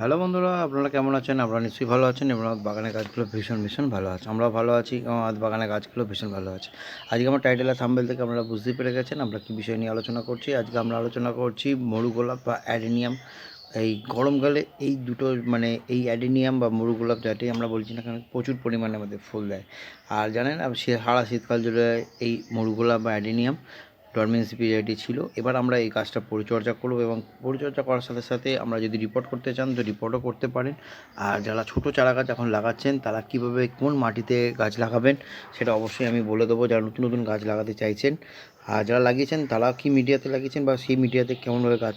Hello বন্ধুরা, আপনারা কেমন আছেন? আপনারা নিশ্চয়ই ভালো আছেন এবং আমার বাগানের গাছগুলো ভীষণ ভীষণ ভালো আছে। আমরাও ভালো আছি এবং আমার বাগানের গাছগুলো ভীষণ ভালো আছে। আজকে আমার টাইটেল আর থাম্বেল থেকে আপনারা বুঝতেই পেরে গেছেন আমরা কী বিষয় নিয়ে আলোচনা করছি। আজকে আমরা আলোচনা করছি মরু গোলাপ বা অ্যাডেনিয়াম। এই গরমকালে এই দুটো মানে এই অ্যাডেনিয়াম বা মরু গোলাপ যাতেই আমরা বলছি না কেন, প্রচুর পরিমাণে আমাদের ফুল দেয়। আর জানেন, সে সারা শীতকাল জুড়ে এই মরু গোলাপ বা অ্যাডেনিয়াম ডরমেন্সি পিরিয়ডই ছিল। এবার আমরা এই কাজটা পরিচর্যা করব এবং পরিচর্যা করার সাথে সাথে আমরা যদি রিপোর্ট করতে চান, তো রিপোর্টও করতে পারেন। আর যারা ছোটো চারা গাছ এখন লাগাচ্ছেন, তারা কীভাবে কোন মাটিতে গাছ লাগাবেন, সেটা অবশ্যই আমি বলে দেবো। যারা নতুন নতুন গাছ লাগাতে চাইছেন, আর যারা লাগিয়েছেন, তারা কি মিডিয়াতে লাগিয়েছেন বা সেই মিডিয়াতে কেমনভাবে গাছ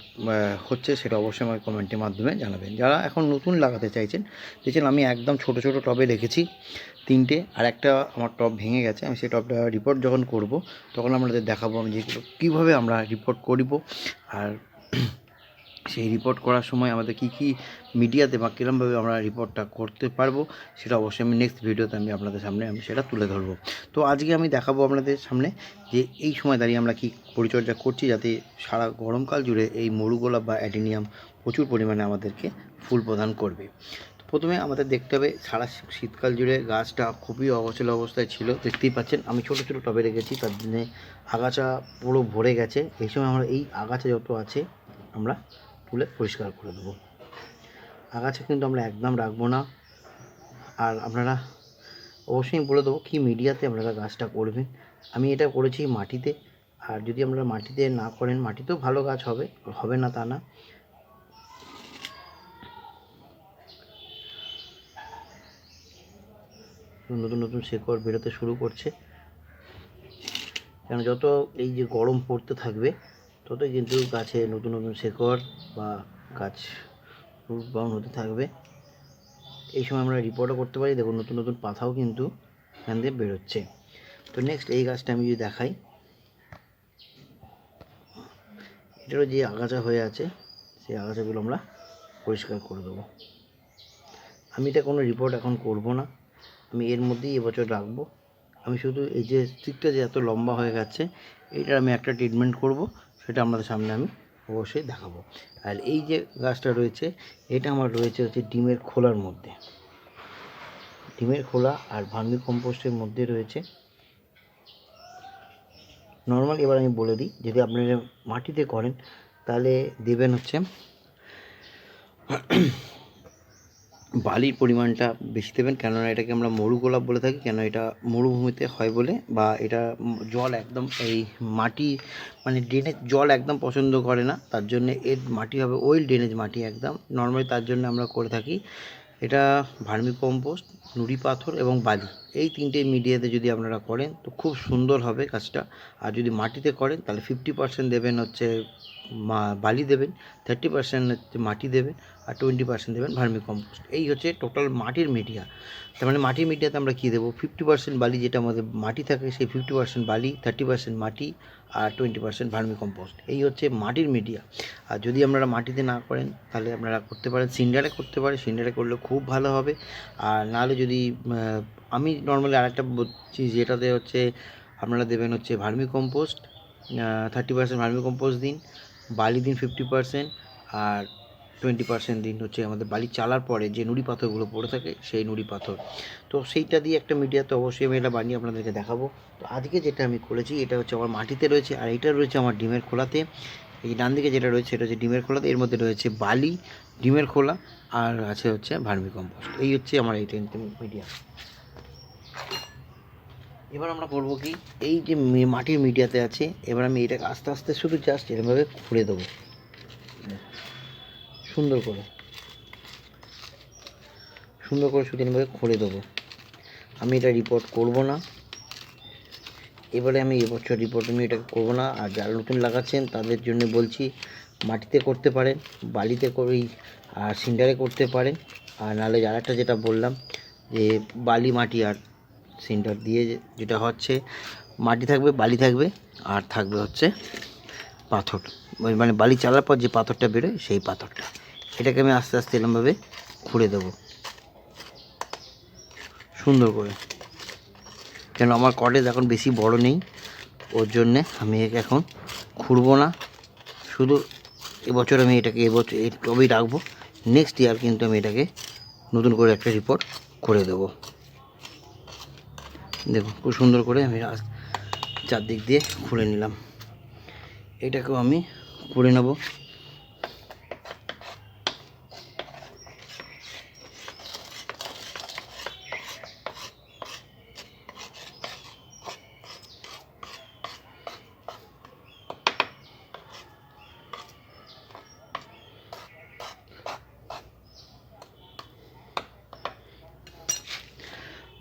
হচ্ছে, সেটা অবশ্যই আমাকে কমেন্টের মাধ্যমে জানাবেন। যারা এখন নতুন লাগাতে চাইছেন, দেখছেন আমি একদম ছোট ছোট টবে রেখেছি। তিনটে আর একটা আমার টব ভেঙে গেছে, আমি সেই টবটা রিপোর্ট যখন করব, তখন আপনাদের দেখাবো আমি যেগুলো, কীভাবে আমরা রিপোর্ট করিব আর সেই রিপোর্ট করার সময় আমাদের কী কী মিডিয়াতে বা কীরমভাবে আমরা রিপোর্টটা করতে পারব, সেটা অবশ্যই আমি নেক্সট ভিডিওতে আমি আপনাদের সামনে আমি সেটা তুলে ধরবো। তো আজকে আমি দেখাবো আপনাদের সামনে যে এই সময় দাঁড়িয়ে আমরা কি পরিচর্যা করছি, যাতে সারা গরমকাল জুড়ে এই মরুগোলাপ বা অ্যাডিনিয়াম প্রচুর পরিমাণে আমাদেরকে ফুল প্রদান করবে। প্রথমে আমাদের দেখতে হবে সারা শীতকাল জুড়ে গাছটা খুবই অগোছল অবস্থায় ছিল। দেখতেই পাচ্ছেন, আমি ছোটো ছোটো টবে রেখেছি, তার জন্যে আগাছা পুরো ভরে গেছে। এই সময় আমরা এই আগাছা যত আছে, আমরা তুলে পরিষ্কার করে দেবো। আগাছা কিন্তু আমরা একদম রাখব না। আর আপনারা অবশ্যই বলে দেবো, কী মিডিয়াতে আপনারা গাছটা করবেন। আমি এটা করেছি মাটিতে। আর যদি আপনারা মাটিতে না করেন, মাটিতেও ভালো গাছ হবে হবে না তা না। নতুন নতুন শেকড় বেরোতে শুরু করছে। কেন যত এই যে গরম পড়তে থাকবে, ততই কিন্তু গাছে নতুন নতুন শেকড় বা গাছ রুট বাউন্ড হতে থাকবে। এই সময় আমরা রিপোর্টও করতে পারি। দেখুন, নতুন নতুন পাতাও কিন্তু এখান দিয়ে বেরোচ্ছে। তো নেক্সট এই গাছটা আমি যদি দেখাই, এটারও যে আগাছা হয়ে আছে, সেই আগাছাগুলো আমরা পরিষ্কার করে দেবো। আমি এটা কোনো রিপোর্ট এখন করব না। আমি এর মধ্যেই এবছর রাখব। আমি শুধু এই যে স্টিকটা যে এত লম্বা হয়ে গেছে এইটার আমি একটা ট্রিটমেন্ট করব, সেটা আপনাদের সামনে আমি অবশ্যই দেখাবো। আর এই যে গাছটা রয়েছে, এটা আমার রয়েছে হচ্ছে ডিমের খোলার মধ্যে। ডিমের খোলা আর ভার্মি কম্পোস্টের মধ্যে রয়েছে। নর্মাল এবার আমি বলে দিই, যদি আপনারা মাটিতে করেন, তাহলে দেবেন হচ্ছে বালির পরিমাণটা বেশি দেবেন। কেননা এটাকে আমরা মরু গোলাপ বলে থাকি। কেন এটা মরুভূমিতে হয় বলে বা এটা জল একদম এই মাটি মানে ড্রেনেজ জল একদম পছন্দ করে না। তার জন্য এর মাটি হবে ওয়েল ড্রেনেজ মাটি একদম। নর্মালি তার জন্য আমরা করে থাকি। এটা ভার্মি কম্পোস্ট, নুড়ি পাথর এবং বালি। এই তিনটে মিডিয়াতে যদি আপনারা করেন তো খুব সুন্দর হবে কাজটা। আর যদি মাটিতে করেন তাহলে ফিফটি পার্সেন্ট দেবেন হচ্ছে বালি দেবেন থার্টি পার্সেন্ট হচ্ছে মাটি দেবেন আর টোয়েন্টি পার্সেন্ট দেবেন ভার্মি কম্পোস্ট এই হচ্ছে টোটাল মাটির মিডিয়া তার মানে মাটির মিডিয়াতে আমরা কী দেবো? ফিফটি পার্সেন্ট বালি যেটা আমাদের মাটি থাকে, সেই ফিফটি পার্সেন্ট বালি থার্টি পার্সেন্ট মাটি আর টোয়েন্টি পার্সেন্ট ভার্মি কম্পোস্ট এই হচ্ছে মাটির মিডিয়া আর যদি আপনারা মাটিতে না করেন, তাহলে আপনারা করতে পারেন, সিন্ডারে করতে পারেন, সিন্ডারে করলে খুব ভালো হবে। আর নাহলে যদি আমি নর্মালি আরেকটা বলছি, যেটাতে হচ্ছে আপনারা দেবেন হচ্ছে vermicompost thirty percent vermicompost দিন। বালি দিন ফিফটি পার্সেন্ট আর টোয়েন্টি পার্সেন্ট দিন হচ্ছে আমাদের বালি চালার পরে যে নুড়ি পাথরগুলো পড়ে থাকে সেই নুড়ি পাথর। তো সেইটা দিয়ে একটা মিডিয়াতে অবশ্যই আমি এটা বানিয়ে আপনাদেরকে দেখাবো। তো আজকে যেটা আমি করেছি এটা হচ্ছে আমার মাটিতে রয়েছে আর এটা রয়েছে আমার ডিমের খোলাতে। এই ডান দিকে যেটা রয়েছে এটা হচ্ছে ডিমের খোলাতে, এর মধ্যে রয়েছে বালি, ডিমের খোলা আর আছে হচ্ছে ভার্মি কম্পোস্ট এই হচ্ছে আমার এই মিডিয়া এবার আমরা করব কি? এই যে মাটির মিডিয়াতে আছে, এবার আমি এটাকে আস্তে আস্তে শুধু জাস্ট এরমভাবে খুঁড়ে দেবো। সুন্দর করে। সুন্দর করে শুধু এরকমভাবে খুঁড়ে দেবো। আমি এটা রিপোর্ট করব না। এবারে আমি এবছর রিপোর্ট আমি এটাকে করব না। আর যারা নতুন লাগাচ্ছেন, তাদের জন্য বলছি, মাটিতে করতে পারেন, বালিতে করেই আর সিন্ডারে করতে পারেন। আর নাহলে যারা একটা যেটা বললাম, যে বালি মাটি আর সিন্টার দিয়ে যেটা হচ্ছে মাটি থাকবে, বালি থাকবে, আর থাকবে হচ্ছে পাথর। মানে বালি চালার পর যে পাথরটা বেরোয় সেই পাথরটা। এটাকে আমি আস্তে আস্তে এরমভাবে খুঁড়ে দেবো। সুন্দর করে। কেন আমার কটেজ এখন বেশি বড় নেই, ওর জন্যে আমি একে এখন খুঁড়বো না। শুধু এবছর আমি এটাকে, এবছর এই টবেই রাখব। নেক্সট ইয়ার কিন্তু আমি এটাকে নতুন করে একটা রিপোর্ট করে দেবো। দেখুন, খুব সুন্দর করে আমি চারদিক দিয়ে খুলে নিলাম। এটাকেও আমি করে নেব।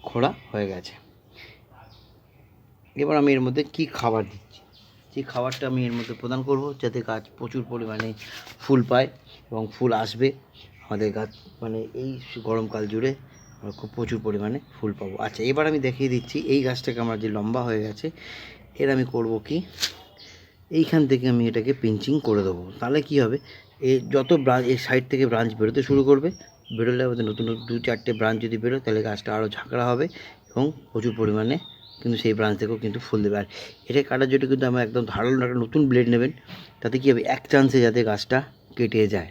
খোলা হয়ে গেছে। এবার আমি এর মধ্যে কি খাবার দিচ্ছি? যে খাবারটা আমি এর মধ্যে প্রদান করব, যাতে গাছ প্রচুর পরিমাণে ফুল পায় এবং ফুল আসবে। আমাদের গাছ মানে এই গরমকাল জুড়ে আমরা খুব প্রচুর পরিমাণে ফুল পাবো। আচ্ছা এবার আমি দেখিয়ে দিচ্ছি, এই গাছটাকে আমার যে লম্বা হয়ে গেছে, এর আমি করব কি? এইখান থেকে আমি এটাকে পিঞ্চিং করে দেবো। তাহলে কি হবে? এই যত ব্রাঞ্চ এর সাইড থেকে ব্রাঞ্চ বেরোতে শুরু করবে। বেরোলে আমাদের নতুন নতুন দু চারটে ব্রাঞ্চ যদি বেরোয়, তাহলে গাছটা আরও ঝাঁকড়া হবে এবং প্রচুর পরিমাণে কিন্তু সেই ব্রাঞ্চ থেকেও কিন্তু ফুল দেবে। আর এটা কাটার জন্য কিন্তু আমার একদম ধারালো একটা নতুন ব্লেড নেবেন, তাতে কী হবে? এক চান্সে যাতে গাছটা কেটে যায়।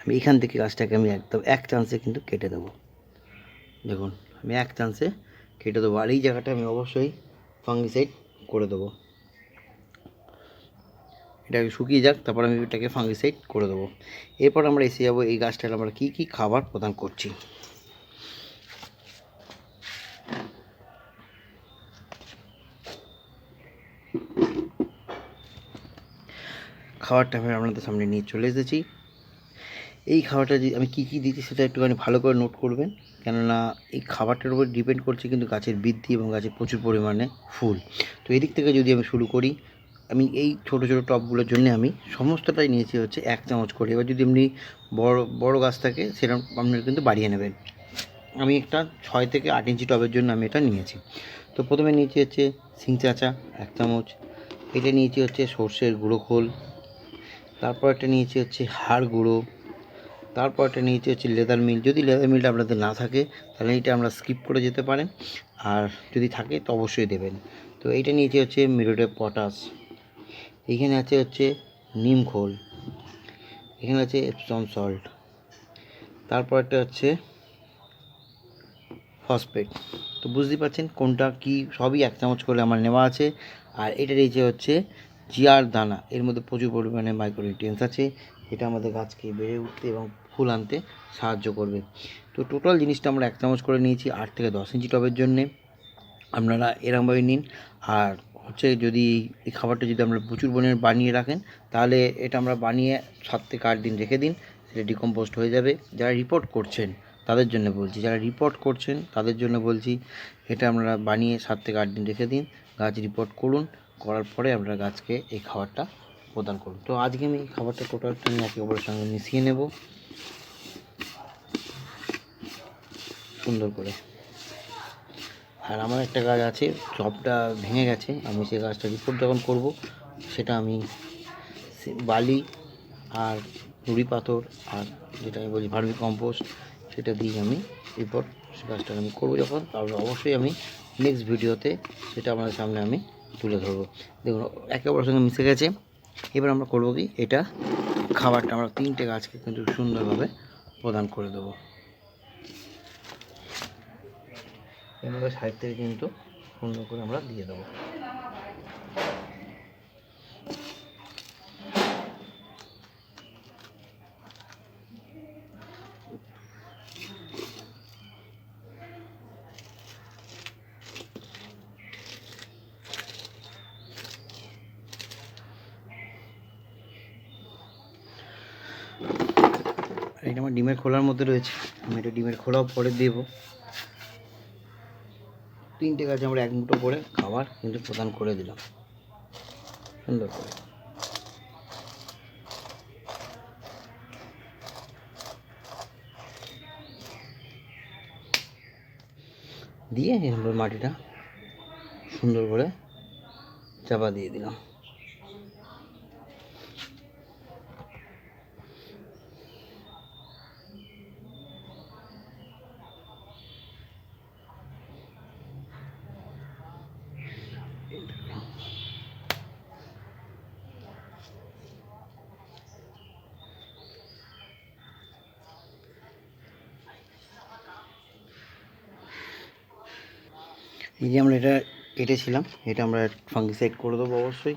আমি এখান থেকে গাছটাকে আমি একদম এক চান্সে কিন্তু কেটে দেবো। দেখুন, আমি এক চান্সে কেটে দেবো। আর এই জায়গাটা আমি অবশ্যই ফাঙ্গিসাইড করে দেবো। এটাকে শুকিয়ে যাক, তারপর আমি এটাকে ফাঙ্গিসাইড করে দেবো। এরপর আমরা এসে যাব এই গাছটার আমরা কী কী খাবার প্রদান করছি। খাবারটা আমি আপনাদের সামনে নিয়ে চলে এসেছি। এই খাবারটা যে আমি কী কী দিচ্ছি সেটা একটুখানি ভালো করে নোট করবেন। কেননা এই খাবারটার উপর ডিপেন্ড করছে কিন্তু গাছের বৃদ্ধি এবং গাছের প্রচুর পরিমাণে ফুল। তো এদিক থেকে যদি আমি শুরু করি, আমি এই ছোটো ছোটো টবগুলোর জন্য আমি সমস্তটাই নিয়েছি হচ্ছে এক চামচ করে। এবার যদি এমনি বড় বড় গাছ থাকে সেরকম আপনারা কিন্তু বাড়িয়ে নেবেন। আমি একটা ছয় থেকে আট ইঞ্চি টবের জন্য আমি এটা নিয়েছি। তো প্রথমে নিয়েছি হচ্ছে সিং চাচা, এক চামচ। এটা নিয়েছি হচ্ছে সর্ষের গুঁড়ো খোল। তারপর একটা নিয়েছি হচ্ছে হাড় গুঁড়ো। তারপর একটা নিয়েছি হচ্ছে লেদার মিল। যদি লেদার মিলটা আপনাদের না থাকে, তাহলে এটা আমরা স্কিপ করে যেতে পারেন। আর যদি থাকে, তো অবশ্যই দেবেন। তো এইটা নিয়েছি হচ্ছে মিরোটে পটাশ। এইখানে আছে হচ্ছে নিম খোল। এখানে আছে এপসম সল্ট তারপর একটা হচ্ছে ফসফেট তো বুঝতেই পারছেন কোনটা কি, সবই এক চামচ করে আমার নেওয়া আছে। আর এটা রয়েছে হচ্ছে জিয়ার দানা। এর মধ্যে প্রচুর পরিমাণে মাইক্রোনিউট্রিয়েন্টস আছে। এটা আমাদের গাছকে বেড়ে উঠতে এবং ফুল আনতে সাহায্য করবে। তো টোটাল জিনিসটা আমরা এক চামচ করে নিয়েছি আট থেকে দশ ইঞ্চি টবের জন্যে। আপনারা এরমভাবে নিন। আর হচ্ছে যদি এই খাবারটা যদি আমরা প্রচুর পরিমাণে বানিয়ে রাখেন, তাহলে এটা আমরা বানিয়ে সাত থেকে আট দিন রেখে দিন, সেটা ডিকম্পোস্ট হয়ে যাবে। যারা রিপোর্ট করছেন তাদের জন্য বলছি। যারা রিপোর্ট করছেন, তাদের জন্য বলছি, এটা আপনারা বানিয়ে সাত থেকে আট দিন রেখে দিন, গাছ রিপোর্ট করুন, করার পরে আপনারা গাছকে এই খাবারটা প্রদান করুন। তো আজকে আমি এই খাবারটা টোটালটা আমি একে অপরের সঙ্গে মিশিয়ে নেব। সুন্দর করে। আর আমার একটা গাছ আছে, চপটা ভেঙে গেছে, আমি সেই গাছটা রিপোর্ট যখন করব, সেটা আমি বালি আর নুড়ি পাথর আর যেটা আমি বলি ভার্মি কম্পোস্ট সেটা দিয়ে আমি রিপোর্ট সে গাছটা আমি করব যখন। তাহলে অবশ্যই আমি নেক্সট ভিডিওতে সেটা আপনাদের সামনে আমি তুলে ধরবো। দেখুন, একে অপরের সঙ্গে মিশে গেছে। এবার আমরা করব কি? এটা খাবারটা আমরা তিনটে গাছকে কিন্তু সুন্দরভাবে প্রদান করে দেবো। এভাবে সাইড থেকে কিন্তু সুন্দর করে আমরা দিয়ে দেবো। এটা আমার ডিমের খোলার মধ্যে রয়েছে। আমি এটা ডিমের খোলাও পরে দেবো। তিনটে গাছে আমরা এক মুঠো করে খাবার কিন্তু প্রদান করে দিলাম। সুন্দর করে। দিয়ে এরকম মাটিটা সুন্দর করে চাপা দিয়ে দিলাম। এই যে আমরা এটা কেটেছিলাম, এটা আমরা ফাঙ্গিসাইড করে দেবো অবশ্যই,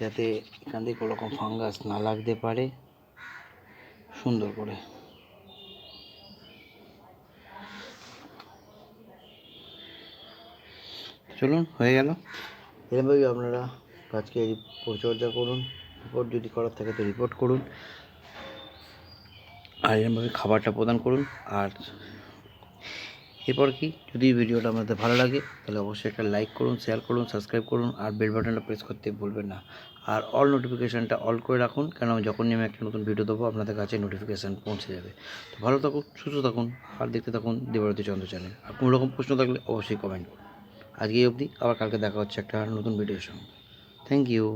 যাতে এখান থেকে কোনো রকম ফাঙ্গাস না লাগতে পারে। সুন্দর করে। চলুন, হয়ে গেল। এরকমভাবে আপনারা গাছকে পরিচর্যা করুন রিপোর্ট যদি করার থাকে তো রিপোর্ট করুন। আর এরকমভাবে খাবারটা প্রদান করুন, আর এরপর কি? যদি ভিডিওটা আমাদের ভালো লাগে, তাহলে অবশ্যই একটা লাইক করুন শেয়ার করুন সাবস্ক্রাইব করুন, আর বেল বাটনটা প্রেস করতে ভুলবেন না। আর অল নোটিফিকেশানটা অল করে রাখুন কেন যখনই আমি একটা নতুন ভিডিও দেবো, আপনাদের কাছে নোটিফিকেশান পৌঁছে যাবে। তো ভালো থাকুন, সুস্থ থাকুন, আর দেখতে থাকুন দেবরতী চন্দ্র চ্যানেল আর কোনো রকম প্রশ্ন থাকলে অবশ্যই কমেন্ট করুন। আজকে এই অবধি, আবার কালকে দেখা হচ্ছে একটা নতুন ভিডিওর সঙ্গে। Thank you